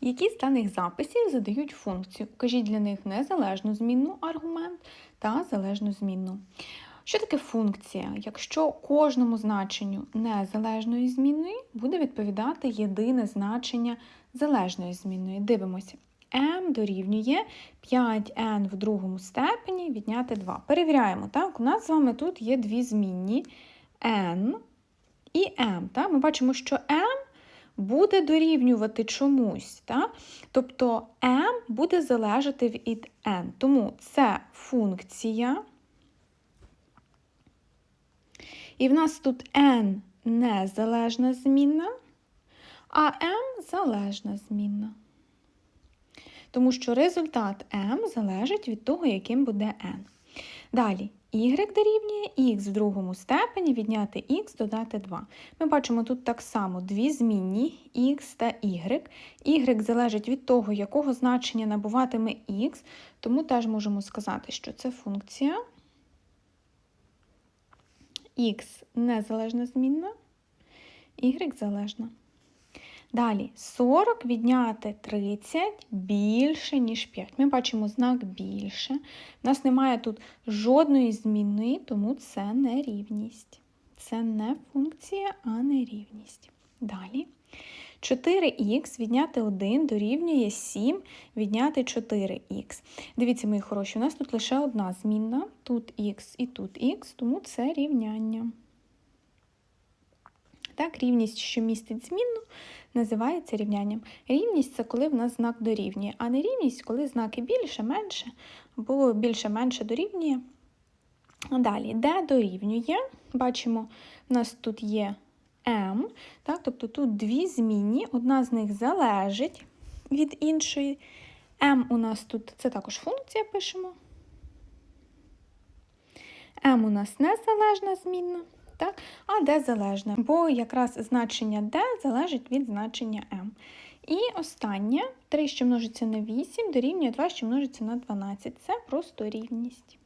Які з даних записів задають функцію? Кажіть для них незалежну змінну аргумент та залежну змінну. Що таке функція? Якщо кожному значенню незалежної змінної буде відповідати єдине значення залежної змінної. Дивимося. m дорівнює 5n в другому степені відняти 2. Перевіряємо, так? У нас з вами тут є дві змінні n і m. Так? Ми бачимо, що m буде дорівнювати чомусь. Так? Тобто m буде залежати від n. Тому це функція. І в нас тут n незалежна змінна, а m залежна змінна. Тому що результат m залежить від того, яким буде n. Далі, y дорівнює x в другому степені відняти x додати 2. Ми бачимо тут так само дві змінні x та y. y залежить від того, якого значення набуватиме x, тому теж можемо сказати, що це функція x незалежна змінна, y залежна. Далі 40 відняти 30 більше, ніж 5. Ми бачимо знак більше. У нас немає тут жодної змінної, тому це не рівність. Це не функція, а не рівність. Далі. 4х відняти 1 дорівнює 7 відняти 4х. Дивіться, мої хороші, у нас тут лише одна змінна, тут х і тут х, тому це рівняння. Так, рівність, що містить змінну, називається рівнянням. Рівність це коли в нас знак дорівнює, а не рівність, коли знаки більше, менше, або більше-менше дорівнює. Далі, де дорівнює, бачимо, в нас тут є m, так, тобто тут дві змінні, одна з них залежить від іншої. m у нас тут це також функція пишемо. m у нас незалежна змінна. Так? А d залежне, бо якраз значення d залежить від значення m. І останнє 3, що множиться на 8, дорівнює 2, що множиться на 12. Це просто рівність.